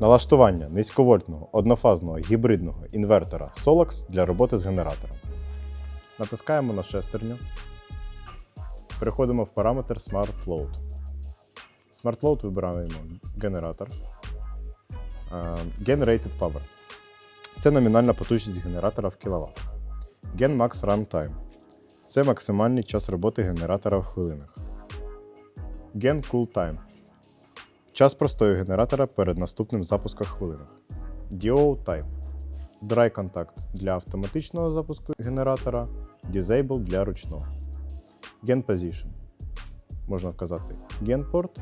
Налаштування низьковольтного однофазного гібридного інвертора Solax для роботи з генератором. Натискаємо на шестерню. Переходимо в параметр Smart Load. Smart Load вибираємо генератор. Е, Generated Power. Це номінальна потужність генератора в кВт. Gen Max Runtime. Це максимальний час роботи генератора в хвилинах. Gen Cool Time. Час простою генератора перед наступним запуском в хвилинах. DO Type. Dry Contact для автоматичного запуску генератора. Disable для ручного. Gen Position. Можна вказати генпорт.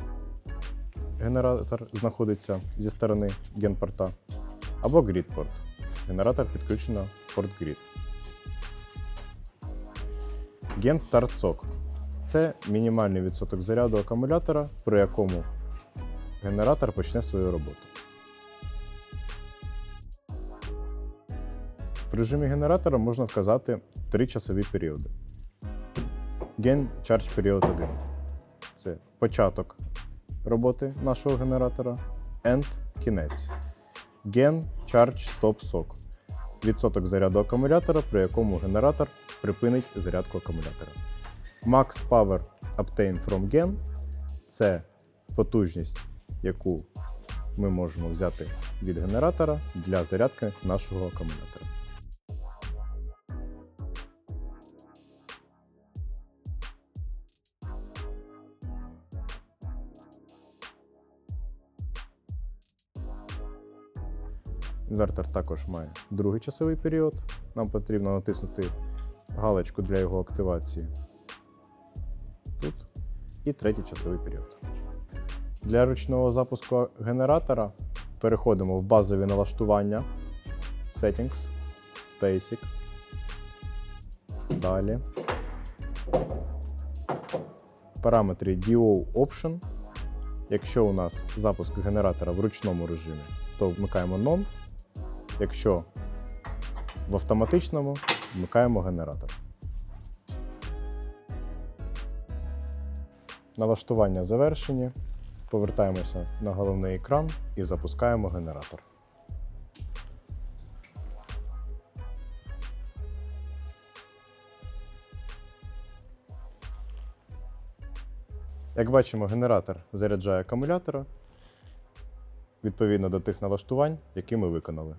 Генератор знаходиться зі сторони генпорта. Або Grid Port. Генератор підключено порт Grid. Gen Start Sock. Це мінімальний відсоток заряду акумулятора, при якому генератор почне свою роботу. В режимі генератора можна вказати три часові періоди. Gen Charge період 1 це початок роботи нашого генератора, End кінець. Gen Charge Stop Sock відсоток заряду акумулятора, при якому генератор припинить зарядку акумулятора. Max Power Obtain from Gen це потужність, яку ми можемо взяти від генератора для зарядки нашого акумулятора. Інвертор також має другий часовий період. Нам потрібно натиснути галочку для його активації тут. І третій часовий період. Для ручного запуску генератора переходимо в базові налаштування Settings, Basic. Далі. В параметрі DO Option. Якщо у нас запуск генератора в ручному режимі, то вмикаємо Non. Якщо в автоматичному, вмикаємо генератор. Налаштування завершені. Повертаємося на головний екран і запускаємо генератор. Як бачимо, генератор заряджає акумулятора відповідно до тих налаштувань, які ми виконали.